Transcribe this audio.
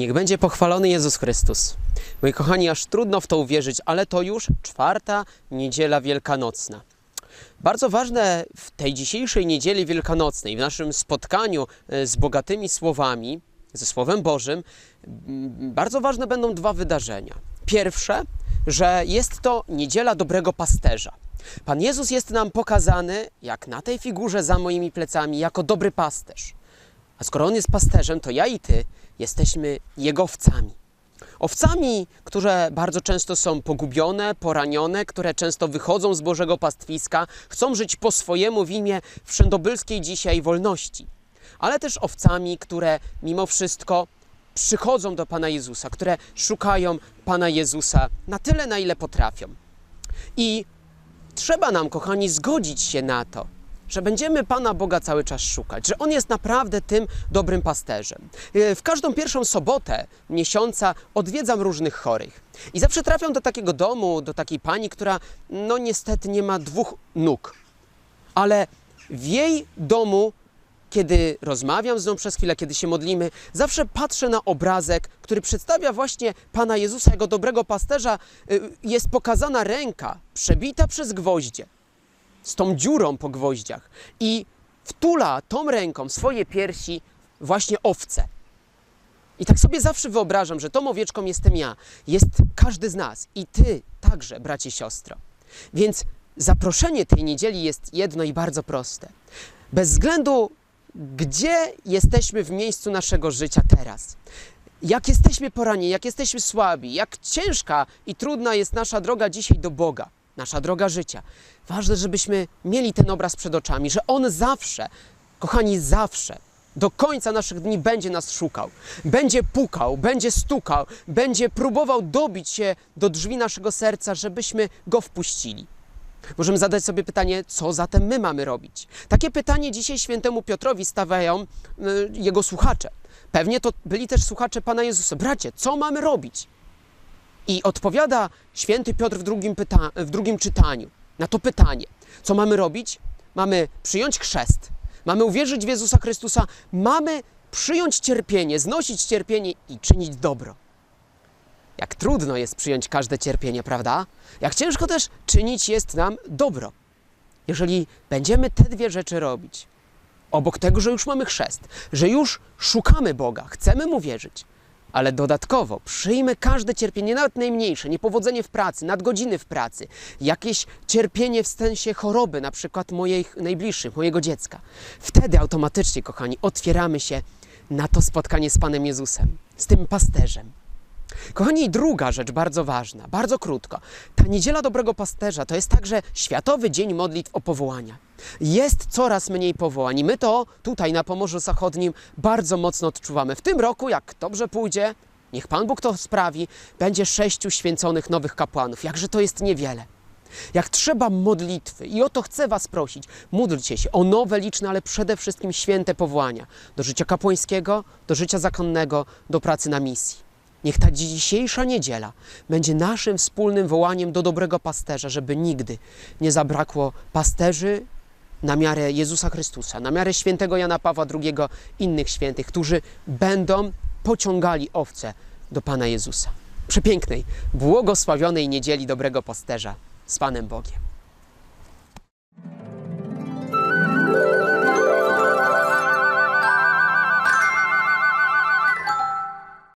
Niech będzie pochwalony Jezus Chrystus. Moi kochani, aż trudno w to uwierzyć, ale to już czwarta niedziela wielkanocna. Bardzo ważne w tej dzisiejszej niedzieli wielkanocnej, w naszym spotkaniu e, z bogatymi słowami, ze Słowem Bożym, bardzo ważne będą dwa wydarzenia. Pierwsze, że jest to niedziela dobrego pasterza. Pan Jezus jest nam pokazany, jak na tej figurze za moimi plecami, jako dobry pasterz. A skoro On jest pasterzem, to ja i Ty jesteśmy Jego owcami. Owcami, które bardzo często są pogubione, poranione, które często wychodzą z Bożego pastwiska, chcą żyć po swojemu w imię wszędobylskiej dzisiaj wolności. Ale też owcami, które mimo wszystko przychodzą do Pana Jezusa, które szukają Pana Jezusa na tyle, na ile potrafią. I trzeba nam, kochani, zgodzić się na to, że będziemy Pana Boga cały czas szukać, że On jest naprawdę tym dobrym pasterzem. E, W każdą pierwszą sobotę miesiąca odwiedzam różnych chorych. I zawsze trafiam do takiego domu, do takiej pani, która no niestety nie ma dwóch nóg. Ale w jej domu, kiedy rozmawiam z nią przez chwilę, kiedy się modlimy, zawsze patrzę na obrazek, który przedstawia właśnie Pana Jezusa, jego dobrego pasterza. Y, Jest pokazana ręka przebita przez gwoździe z tą dziurą po gwoździach i wtula tą ręką swoje piersi właśnie owce. I tak sobie zawsze wyobrażam, że tą owieczką jestem ja, jest każdy z nas i ty także, bracie, siostro. Więc zaproszenie tej niedzieli jest jedno i bardzo proste. Bez względu, gdzie jesteśmy w miejscu naszego życia teraz, jak jesteśmy porani, jak jesteśmy słabi, jak ciężka i trudna jest nasza droga dzisiaj do Boga, nasza droga życia. Ważne, żebyśmy mieli ten obraz przed oczami, że On zawsze, kochani, zawsze, do końca naszych dni będzie nas szukał, będzie pukał, będzie stukał, będzie próbował dobić się do drzwi naszego serca, żebyśmy Go wpuścili. Możemy zadać sobie pytanie, co zatem my mamy robić? Takie pytanie dzisiaj świętemu Piotrowi stawiają y, jego słuchacze. Pewnie to byli też słuchacze Pana Jezusa. Bracie, co mamy robić? I odpowiada święty Piotr w drugim, pyta- w drugim czytaniu na to pytanie. Co mamy robić? Mamy przyjąć chrzest, mamy uwierzyć w Jezusa Chrystusa, mamy przyjąć cierpienie, znosić cierpienie i czynić dobro. Jak trudno jest przyjąć każde cierpienie, prawda? Jak ciężko też czynić jest nam dobro. Jeżeli będziemy te dwie rzeczy robić, obok tego, że już mamy chrzest, że już szukamy Boga, chcemy Mu wierzyć, ale dodatkowo przyjmę każde cierpienie, nawet najmniejsze, niepowodzenie w pracy, nadgodziny w pracy, jakieś cierpienie w sensie choroby, na przykład moich najbliższych, mojego dziecka. Wtedy automatycznie, kochani, otwieramy się na to spotkanie z Panem Jezusem, z tym pasterzem. Kochani, druga rzecz bardzo ważna, bardzo krótko. Ta niedziela dobrego pasterza to jest także Światowy Dzień Modlitw o Powołania. Jest coraz mniej powołań i my to tutaj na Pomorzu Zachodnim bardzo mocno odczuwamy. W tym roku, jak dobrze pójdzie, niech Pan Bóg to sprawi, będzie sześciu święconych nowych kapłanów. Jakże to jest niewiele. Jak trzeba modlitwy, i o to chcę Was prosić, módlcie się o nowe, liczne, ale przede wszystkim święte powołania do życia kapłańskiego, do życia zakonnego, do pracy na misji. Niech ta dzisiejsza niedziela będzie naszym wspólnym wołaniem do dobrego pasterza, żeby nigdy nie zabrakło pasterzy na miarę Jezusa Chrystusa, na miarę świętego Jana Pawła II, innych świętych, którzy będą pociągali owce do Pana Jezusa. Przepięknej, błogosławionej niedzieli dobrego pasterza z Panem Bogiem.